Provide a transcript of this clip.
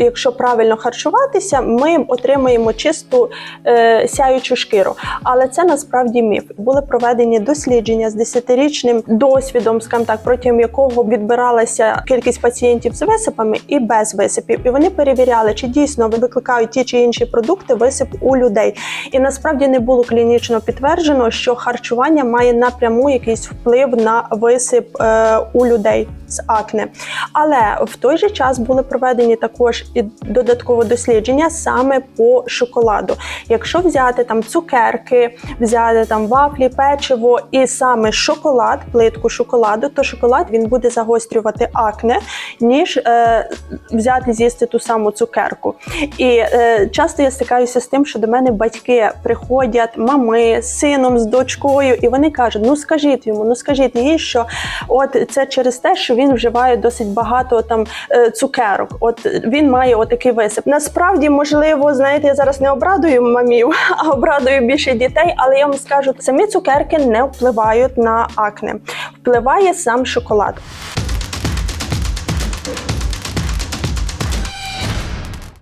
якщо правильно харчуватися, ми отримаємо чисту е, сяючу шкіру. Але це насправді міф. Були проведені дослідження з 10-річним досвідом, скажімо так, протягом якого відбиралася кількість пацієнтів з висипами і без висипів. І вони перевіряли, чи дійсно викликають ті чи інші продукти висип у людей. І насправді не було клінічно підтверджено, що харчування має напряму якийсь вплив на висип е, у людей з акне. Але в той же час були проведені також і додатково дослідження саме по шоколаду. Якщо взяти там цукерки, взяти там вафлі, печиво і саме шоколад, плитку шоколаду, то шоколад він буде загострювати акне, ніж е, взяти з'їсти ту саму цукерку. І е, часто я стикаюся з тим, що до мене батьки приходять, мами з сином, з дочкою, і вони кажуть: ну скажіть йому, ну скажіть їй, що от це через те, що він вживає досить багато там е, цукерок. От він має отакий висип. Насправді, можливо, знаєте, я зараз не обрадую мамів, а обрадую більше дітей. Але я вам скажу, самі цукерки не впливають на акне, впливає сам шоколад.